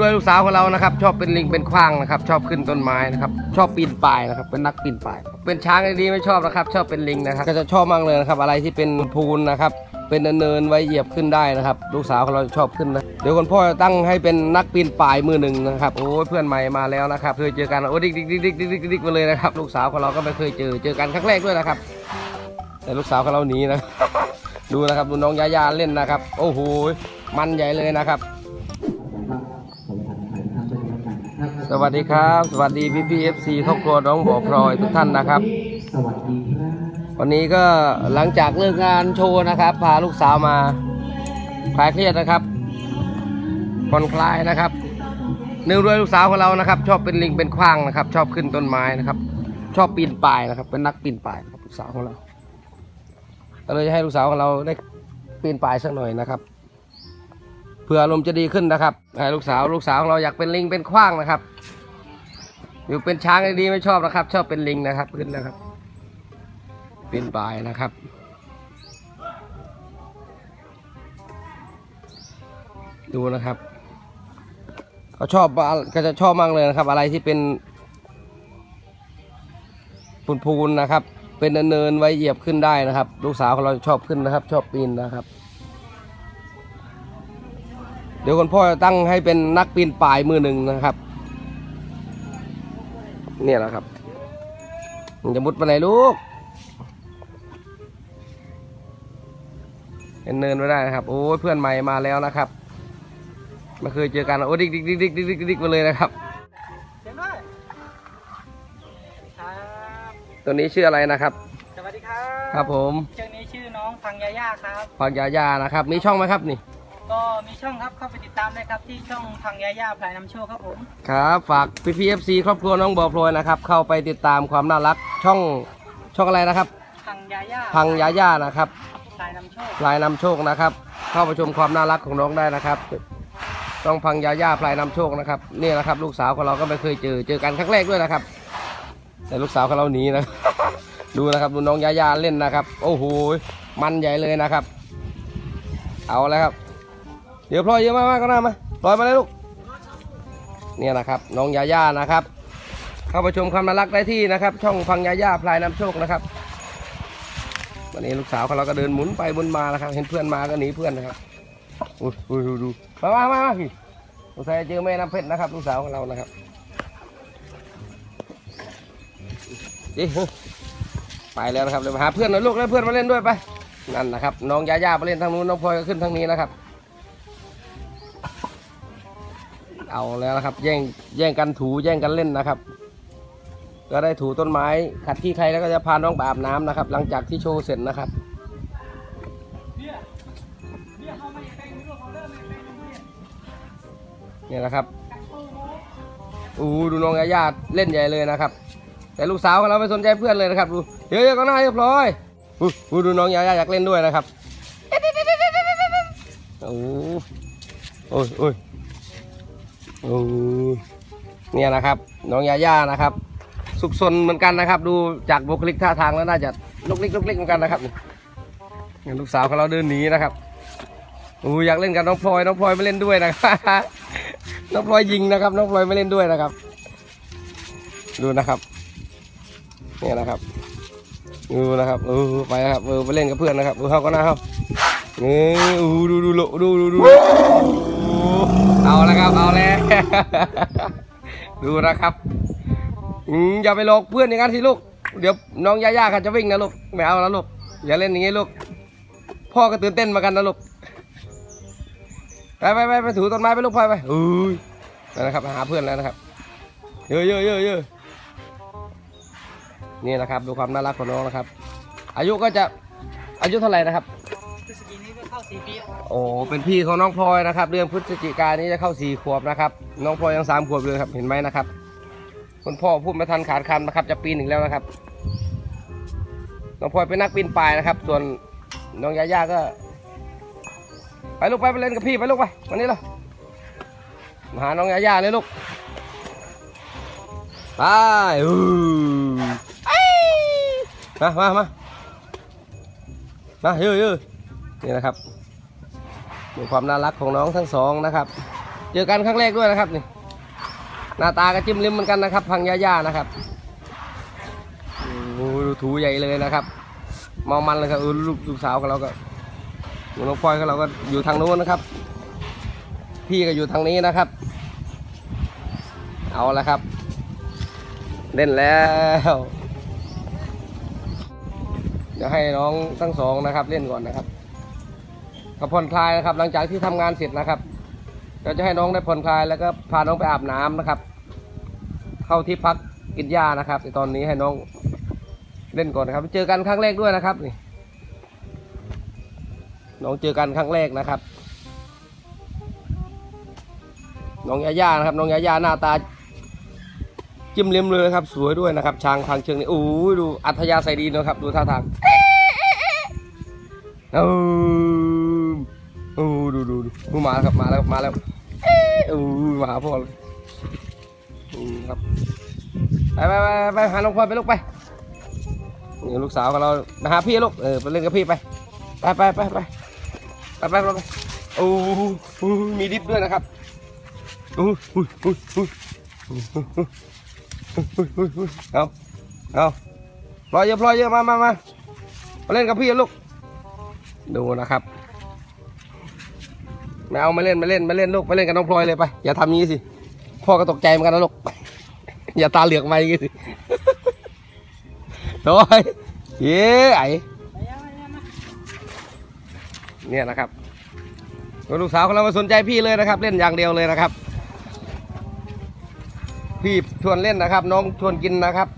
ด้วยลูกสาวของเรานะครับ ชอบเป็นลิงเป็นขว้างนะครับ ชอบขึ้นต้นไม้นะครับ ชอบปีนป่ายนะครับ เป็นนักปีนป่าย เป็นช้างดีไม่ชอบนะครับ ชอบเป็นลิงนะครับ ก็จะชอบมากเลยนะครับ อะไรที่เป็นพูนนะครับ เป็นเนินไว้เหยียบขึ้นได้นะครับ ลูกสาวของเราชอบขึ้นนะเดี๋ยวคุณพ่อจะตั้งให้เป็นนักปีนป่ายมือหนึ่งนะครับโอ้เพื่อนใหม่มาแล้วนะครับเคยเจอกันโอ้ดิกดิกดิกดิกดิกดิกดิกมาเลยนะครับ ลูกสาวของเราก็ไม่เคยเจอเจอกันครั้งแรกด้วยนะครับ แต่ลูกสาวของเราหนีนะดูนะครับดูน้องยายาเล่นนะครับ โอ้โหมันใหญ่เลยนะครับ สวัสดีครับ สวัสดีพี่พีเอฟซีครอบครัวน้องบ่อพลอยทุกท่านนะครับสวัสดีครับ วันนี้ก็หลังจากเลิกงานโชว์นะครับ พาลูกสาวมาคลายเครียดนะครับผ่อนคลายนะครับเนื่องด้วยลูกสาวของเรานะครับ ชอบเป็นลิงเป็นขว้างนะครับ ชอบขึ้นต้นไม้นะครับ ชอบปีนป่ายนะครับ เป็นนักปีนป่ายครับลูกสาวของเราก็เลยจะให้ลูกสาวของเราได้ปีนป่ายสักหน่อยนะครับ เพื่ออารมณ์จะดีขึ้นนะครับให้ลูกสาวลูกสาวของเราอยากเป็นลิงเป็นขว้างนะครับ อยู่เป็นช้างดีไม่ชอบนะครับ ชอบเป็นลิงนะครับขึ้นนะครับ เป็นปลายนะครับดูนะครับเขาชอบก็จะชอบมากเลยนะครับ อะไรที่เป็นพูนๆนะครับ เป็นเนินๆไว้เหยียบขึ้นได้นะครับ ลูกสาวของเราชอบขึ้นนะครับ ชอบปีนนะครับ เดี๋ยวคุณพ่อจะตั้งให้เป็นนักปีนป่ายมือหนึ่งนะครับ เนี่ยแหละครับมันจะมุดไปไหนลูก เห็นเนินไม่ได้นะครับ โอ้ยเพื่อนใหม่มาแล้วนะครับไม่เคยเจอกันโอ้ดิกดิกดิกดิกดิกดิกดิกมาเลยนะครับเสียงด้วยครับตัวนี้ชื่ออะไรนะครับ สวัสดีครับ ครับผม ชื่อนี้ชื่อน้องพังยาย่าครับ พังยาญานะครับ มีช่องไหมครับนี่ ก็มีช่องครับเข้าไปติดตามได้ครับที่ช่องพังยาย่าพลายน้ำโชคครับผม ครับฝากพีพีเอฟซีครอบครัวน้องบอพลอยนะครับ เข้าไปติดตามความน่ารักช่องช่องอะไรนะครับ พังยาย่าพังยาญานะครับพลายน้ำโชค พลายนำโชคนะครับ เข้าไปชมความน่ารักของน้องได้นะครับต้องพังยาย่าพลายนำโชคนะครับนี่แหละครับ ลูกสาวของเราก็ไม่เคยเจอเจอกันครั้งแรกด้วยนะครับ แต่ลูกสาวของเราหนีนะ ดูนะครับดูน้องยาย่าเล่นนะครับ โอ้โหมันใหญ่เลยนะครับ เอาแล้วครับเดี๋ยวพลอยเยอะมากๆก็น่ามาพลอยมาเลยลูกเนี่ยนะครับ น้องยาย่านะครับ เข้าไปชมความน่ารักได้ที่นะครับ ช่องพังยาย่าพลายน้ำโชคนะครับวันนี้ลูกสาวของเราก็เดินหมุนไปหมุนมานะครับ เห็นเพื่อนมาก็หนีเพื่อนนะครับอุ้ยอุ้ยดูดูมามามามาพี่สงสัยจะเจอแม่น้ำเพชรนะครับ ลูกสาวของเรานะครับเอ๊ไปแล้วนะครับเดี๋ยวมาหาเพื่อนหน่อยลูกแล้วเพื่อนมาเล่นด้วยไปนั่นนะครับน้องยาย่าไปเล่นทางนู้นน้องพลอยก็ขึ้นทางนี้นะครับ เอาแล้วนะครับ แย่งแย่งกันถูแย่งกันเล่นนะครับ ก็ได้ถูต้นไม้ขัดที่ใครแล้วก็จะพาน้องไปอาบน้ำนะครับ หลังจากที่โชว์เสร็จนะครับเนี่ยนะครับอู้ดูน้องยาย่าเล่นใหญ่เลยนะครับ แต่ลูกสาวของเราไม่สนใจเพื่อนเลยนะครับ ดูเดี๋ยวๆก็น่าเรียบร้อยอู้อู้ดูน้องยาย่าอยากเล่นด้วยนะครับโอ้โอ้ย โอ้เนี่ยนะครับ น้องยาย่านะครับ สุขสนเหมือนกันนะครับ ดูจากบุคลิกท่าทางแล้วน่าจะลุกลิกลุกลิกเหมือนกันนะครับนี่ลูกสาวของเราเดินหนีนะครับอู้อยากเล่นกับน้องพลอยน้องพลอยไม่เล่นด้วยนะครับน้องพลอยยิงนะครับ น้องพลอยไม่เล่นด้วยนะครับ ดูนะครับเนี่ยนะครับดูนะครับเออไปนะครับเออไปเล่นกับเพื่อนนะครับดูเขาก็น่าเขาเออดูดูดูดูดูดู เอาแล้วครับ เอาแล้ว ดูนะครับอืมอย่าไปหลอกเพื่อนอย่างนั้นสิลูก เดี๋ยวน้องย่าๆเขาจะวิ่งนะลูก ไม่เอานะลูก อย่าเล่นอย่างงี้ลูก พ่อก็ตื่นเต้นมากันนะลูก ไปไปไปไปถูต้นไม้ไปลูกพลอยไปอุ้ยนั่นนะครับหาเพื่อนแล้วนะครับ เยอะเยอะเยอะเยอะนี่นะครับดูความน่ารักของน้องนะครับ อายุก็จะอายุเท่าไหร่นะครับ สี่ปีโอ้เป็นพี่ของน้องพลอยนะครับ เดือนพฤศจิกายนนี้จะเข้าสี่ขวบนะครับ น้องพลอยยังสามขวบเลยครับเห็นไหมนะครับ คุณพ่อพูดไม่ทันขาดคำนะครับ จะปีนอีกแล้วนะครับ น้องพลอยเป็นนักปีนป่ายนะครับ ส่วนน้องยาย่าก็ ไปลูกไปไปเล่นกับพี่ไปลูกไปวันนี้เรามาหาน้องยาย่าเลยลูกไปอู้มามามามาเยอะเยอะ นี่นะครับดูความน่ารักของน้องทั้งสองนะครับ เจอกันครั้งแรกด้วยนะครับนี่หน้าตากระจิ้มลิ้มเหมือนกันนะครับพังยาย่านะครับโอ้โหดูถูใหญ่เลยนะครับเมามันเลยครับเออลูกลูกสาวของเราก็น้องพลอยของเราก็อยู่ทางโน้นนะครับ พี่ก็อยู่ทางนี้นะครับ เอาละครับ เล่นแล้วเดี๋ยวให้น้องทั้งสองนะครับ เล่นก่อนนะครับ ก็ผ่อนคลายนะครับ หลังจากที่ทำงานเสร็จนะครับเราจะให้น้องได้ผ่อนคลายแล้วก็พาน้องไปอาบน้ำนะครับ เข้าที่พักกินหญ้านะครับในตอนนี้ให้น้องเล่นก่อนนะครับเจอกันครั้งแรกด้วยนะครับนี่น้องเจอกันครั้งแรกนะครับ น้องยาย่านะครับ น้องยาย่าหน้าตา จิ้มเลี้ยมเลยครับ สวยด้วยนะครับ ช้างพังเชิงนี่โอ้ยดูอัธยาศัยดีนะครับ ดูท่าทางเออ โอ้ดูดูดูดูมาแล้วครับมาแล้วมาแล้วโอ้ยมาหาพ่อเลยอืมครับไปไปไปไปหาน้องพลอยไปลูกไปนี่ลูกสาวของเรามาหาพี่ลูกเออไปเล่นกับพี่ไปไปไปไปไปไปไปไปไปโอ้มีดิฟด้วยนะครับโอ้โหโอ้โหโอ้โอ้ยอุ้ยอุ้ยเอาเอาพลอยเยอะพลอยเยอะมามามามาเล่นกับพี่ลูกดูนะครับ ไม่เอามาเล่นมาเล่นมาเล่นลูกมาเล่นกับน้องพลอยเลยไป อย่าทำงี้สิ พ่อก็ตกใจเหมือนกันนะลูก อย่าตาเหลือกมาอย่างงี้สิโอ้ยเย้ไอเนี่ยนะครับลูกสาวของเรามาสนใจพี่เลยนะครับ เล่นอย่างเดียวเลยนะครับ พี่ชวนเล่นนะครับ น้องชวนกินนะครับ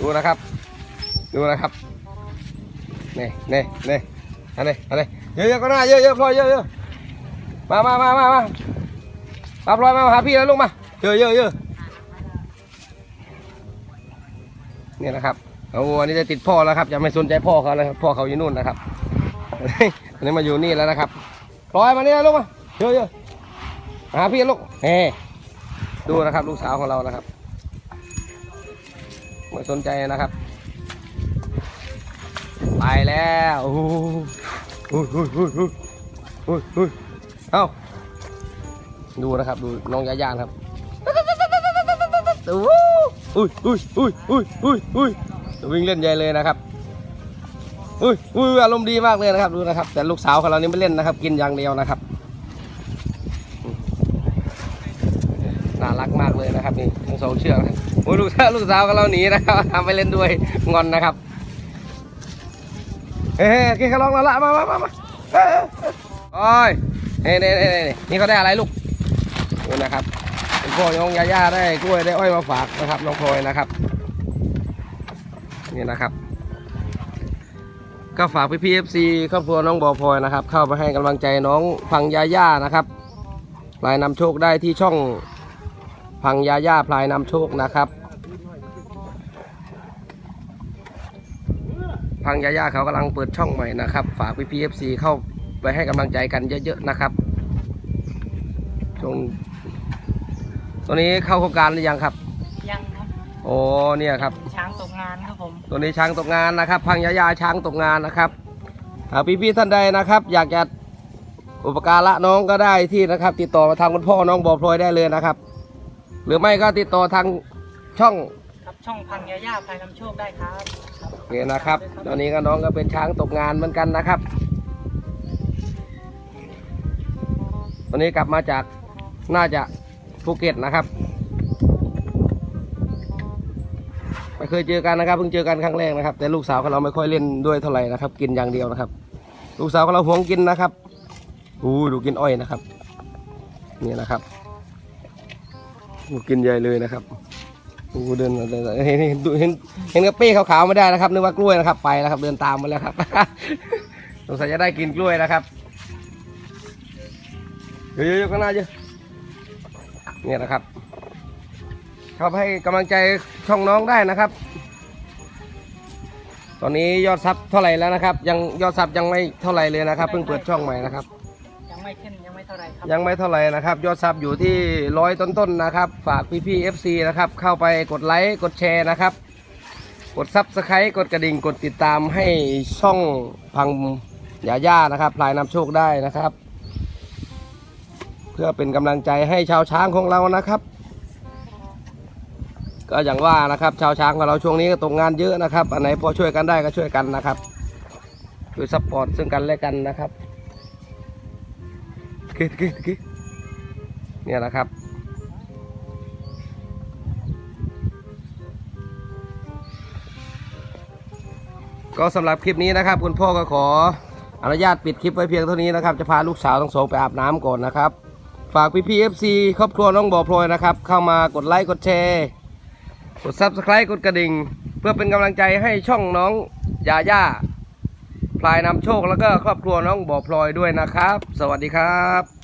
ดูนะครับ ดูนะครับนี่นี่นี่อันนี้อันนี้เยอะๆก็น่าเยอะๆพลอยเยอะๆ มามามามามามาพลอยมาหาพี่แล้วลูกมาเยอะเยอะเยอะเนี่ยนะครับโอ้อันนี้จะติดพ่อแล้วครับจะไม่สนใจพ่อเขาเลยครับพ่อเขาอยู่นู่นนะครับอันนี้มาอยู่นี่แล้วนะครับพลอยมาเนี่ยลูกมาเยอะเยอะหาพี่ลูกเฮ้ดูนะครับลูกสาวของเรานะครับไม่สนใจนะครับ ไปแล้วโอ้โหโอ้โอ้ยโอ้ยโอ้ยโอ้ยโอ้ย เอ้าดูนะครับดูน้องยาย่านะครับโอ้โหอุ้ยอุ้ยอุ้ยอุ้ยอุ้ยอุ้ยวิ่งเล่นใหญ่เลยนะครับอุ้ยอุ้ยอารมณ์ดีมากเลยนะครับดูนะครับ แต่ลูกสาวของเรานี่ไม่เล่นนะครับ กินอย่างเดียวนะครับน่ารักมากเลยนะครับนี่ทั้งสองเชือกนะครับโอ้ยลูกสาวลูกสาวของเราหนีนะครับทำไปเล่นด้วยงอนนะครับเฮ้ยกินขนมแล้วละมามามามาเอ้ยโอ้ยเฮ้ย นี่นี่นี่นี่เขาได้อะไรลูกดูนะครับคุณพ่อน้องยาย่าได้กล้วยได้อ้อยมาฝากนะครับน้องพลอยนะครับนี่นะครับ ก็ฝากพี่พีเอฟซีครอบครัวน้องบอพลอยนะครับ เข้าไปให้กำลังใจน้องพังยาย่านะครับพลายนำโชคได้ที่ช่องพังยาย่าพลายนำโชคนะครับพังยาย่าเขากำลังเปิดช่องใหม่นะครับ ฝากพี่พีเอฟซีเข้า ไปให้กำลังใจกันเยอะๆนะครับช่วงตัวนี้เข้าโครงการหรือยังครับ ยังครับโอ้เนี่ยครับ ช้างตกงานครับผมตัวนี้ช้างตกงานนะครับ พังยายาช้างตกงานนะครับหากพี่ๆท่านใดนะครับ อยากจะอุปการะน้องก็ได้ที่นะครับ ติดต่อมาทางคุณพ่อน้องบอพลอยได้เลยนะครับ หรือไม่ก็ติดต่อทางช่องครับช่องพังยาย่าพลายนำโชคได้ครับครับนี่นะครับ ตอนนี้ก็น้องก็เป็นช้างตกงานเหมือนกันนะครับ ตอนนี้กลับมาจากน่าจะภูเก็ตนะครับไม่เคยเจอกันนะครับเพิ่งเจอกันครั้งแรกนะครับ แต่ลูกสาวของเราไม่ค่อยเล่นด้วยเท่าไหร่นะครับ กินอย่างเดียวนะครับ ลูกสาวของเราหวงกินนะครับอู้ดูกินอ้อยนะครับ นี่นะครับอู้กินใหญ่เลยนะครับอู้เดินเดินเห็นเห็นเห็นเห็นกระเป้ขาวๆไม่ได้นะครับนึกว่ากล้วยนะครับ ไปแล้วครับ เดินตามมาแล้วครับสงสัยจะได้กินกล้วยนะครับ เยอะๆข้างหน้าเยอะเนี่ยนะครับเข้าไปให้กำลังใจช่องน้องได้นะครับ ตอนนี้ยอดซับเท่าไหร่แล้วนะครับ ยังยอดซับยังไม่เท่าไหร่เลยนะครับ เพิ่งเปิดช่องใหม่นะครับ ยังไม่ขึ้นยังไม่เท่าไหรครับยังไม่เท่าไหร่นะครับ ยอดซับอยู่ที่ร้อยต้นๆนะครับ ฝากพี่ๆ FC นะครับ เข้าไปกดไลค์กดแชร์นะครับ กดซับสไครต์กดกระดิ่งกดติดตามให้ช่องพังยาย่านะครับ พลายนำโชคได้นะครับเพื่อเป็นกำลังใจให้ชาวช้างของเรานะครับ ก็อย่างว่านะครับ ชาวช้างของเราช่วงนี้ก็ตกงานเยอะนะครับ อันไหนพอช่วยกันได้ก็ช่วยกันนะครับช่วยซัพพอร์ตซึ่งกันและกันนะครับกิ๊กกิ๊กกิ๊กเนี่ยนะครับ ก็สำหรับคลิปนี้นะครับ คุณพ่อก็ขออนุญาตปิดคลิปไว้เพียงเท่านี้นะครับ จะพาลูกสาวทั้งสองไปอาบน้ำก่อนนะครับ ฝากพี่พีเอฟซีครอบครัวน้องบ่อพลอยนะครับ เข้ามากดไลค์กดแชร์ กด Subscribe กดกระดิ่ง เพื่อเป็นกำลังใจให้ช่องน้องยาย่าพลายนำโชคแล้วก็ครอบครัวน้องบ่อพลอยด้วยนะครับ สวัสดีครับ